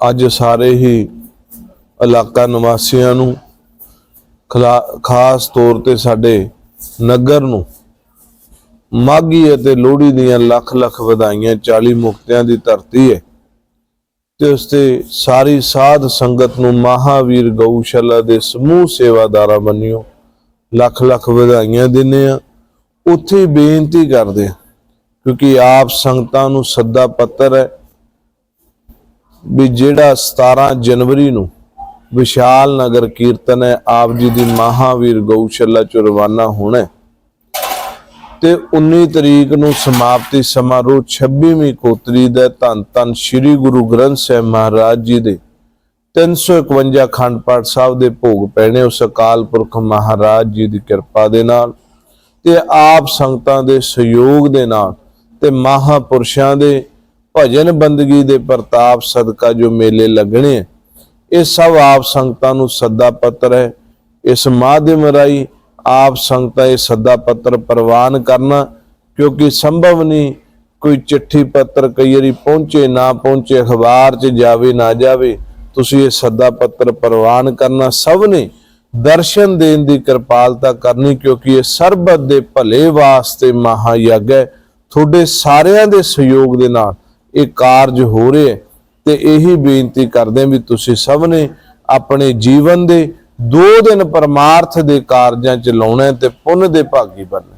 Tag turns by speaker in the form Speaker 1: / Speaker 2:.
Speaker 1: ਅੱਜ ਸਾਰੇ ਹੀ ਇਲਾਕਾ ਨਿਵਾਸੀਆਂ ਨੂੰ ਖਲਾ- ਖਾਸ ਤੌਰ ਤੇ ਸਾਡੇ ਨਗਰ ਨੂੰ ਮਾਗੀ ਅਤੇ ਲੋਹੜੀ ਦੀਆਂ ਲੱਖ ਲੱਖ ਵਧਾਈਆਂ 40 ਮੁਕਤਿਆਂ ਦੀ ਧਰਤੀ ਹੈ। ਤੇ ਉਸ ਤੇ ਸਾਰੀ ਸਾਧ ਸੰਗਤ ਨੂੰ ਮਹਾਵੀਰ ਗਊਸ਼ਾਲਾ ਦੇ ਸਮੂਹ ਸੇਵਾਦਾਰਾਂ ਬੰਨਿਓ ਲੱਖ ਲੱਖ ਵਧਾਈਆਂ ਦਿੰਦੇ ਆ ਉੱਥੇ ਬੇਨਤੀ ਕਰਦੇ ਆ ਕਿਉਂਕਿ ਆਪ ਸੰਗਤਾਂ ਨੂੰ ਸੱਦਾ ਪੱਤਰ ਹੈ ਵੀ ਜਿਹੜਾ 17 ਜਨਵਰੀ ਨੂੰ ਵਿਸ਼ਾਲ ਨਗਰ ਕੀਰਤਨ ਹੈ, ਆਪ ਜੀ ਦੀ ਮਹਾਵੀਰ ਗਊਸ਼ਾਲਾ ਚ ਰਵਾਨਾ ਹੋਣਾ ਤੇ 19 ਤਰੀਕ ਨੂੰ ਸਮਾਪਤੀ ਸਮਾਰੋਹ 26ਵੀਂ ਕੋਤਰੀ ਦਾ ਧੰਨ ਧੰਨ ਸ੍ਰੀ ਗੁਰੂ ਗ੍ਰੰਥ ਸਾਹਿਬ ਮਹਾਰਾਜ ਜੀ ਦੇ 351 ਖੰਡ ਪਾਠ ਸਾਹਿਬ ਦੇ ਭੋਗ ਪੈਣੇ ਉਸ ਅਕਾਲ ਪੁਰਖ ਮਹਾਰਾਜ ਜੀ ਦੀ ਕਿਰਪਾ ਦੇ ਨਾਲ ਤੇ ਆਪ ਸੰਗਤਾਂ ਦੇ ਸਹਿਯੋਗ ਦੇ ਨਾਲ ਤੇ ਮਹਾਪੁਰਸ਼ਾਂ ਦੇ ਭਜਨ ਬੰਦਗੀ ਦੇ ਪ੍ਰਤਾਪ ਸਦਕਾ ਜੋ ਮੇਲੇ ਲੱਗਣੇ ਆ, ਇਹ ਸਭ ਆਪ ਸੰਗਤਾਂ ਨੂੰ ਸੱਦਾ ਪੱਤਰ ਹੈ। ਇਸ ਮਾਧਿਅਮ ਰਾਹੀਂ ਆਪ ਸੰਗਤਾਂ ਇਹ ਸੱਦਾ ਪੱਤਰ ਪ੍ਰਵਾਨ ਕਰਨਾ ਕਿਉਂਕਿ ਸੰਭਵ ਨਹੀਂ ਕੋਈ ਚਿੱਠੀ ਪੱਤਰ ਕਈ ਵਾਰੀ ਪਹੁੰਚੇ ਨਾ ਪਹੁੰਚੇ ਅਖਬਾਰ 'ਚ ਜਾਵੇ ਨਾ ਜਾਵੇ ਤੁਸੀਂ ਇਹ ਸੱਦਾ ਪੱਤਰ ਪ੍ਰਵਾਨ ਕਰਨਾ ਸਭ ਨੇ ਦਰਸ਼ਨ ਦੇਣ ਦੀ ਕਿਰਪਾਲਤਾ ਕਰਨੀ ਕਿਉਂਕਿ ਇਹ ਸਰਬਤ ਦੇ ਭਲੇ ਵਾਸਤੇ ਮਹਾਯੱਗ ਹੈ। ਤੁਹਾਡੇ ਸਾਰਿਆਂ ਦੇ ਸਹਿਯੋਗ ਦੇ ਨਾਲ ਇਹ ਕਾਰਜ ਹੋ ਰਿਹਾ ਤੇ ਇਹੀ ਬੇਨਤੀ ਕਰਦੇ ਵੀ ਤੁਸੀਂ ਸਭ ਨੇ ਆਪਣੇ ਜੀਵਨ ਦੇ ਦੋ ਦਿਨ ਪਰਮਾਰਥ ਦੇ ਕਾਰਜਾਂ ਚ ਲਾਉਣਾ ਤੇ ਪੁੰਨ ਦੇ ਭਾਗੀ ਬਣਨਾ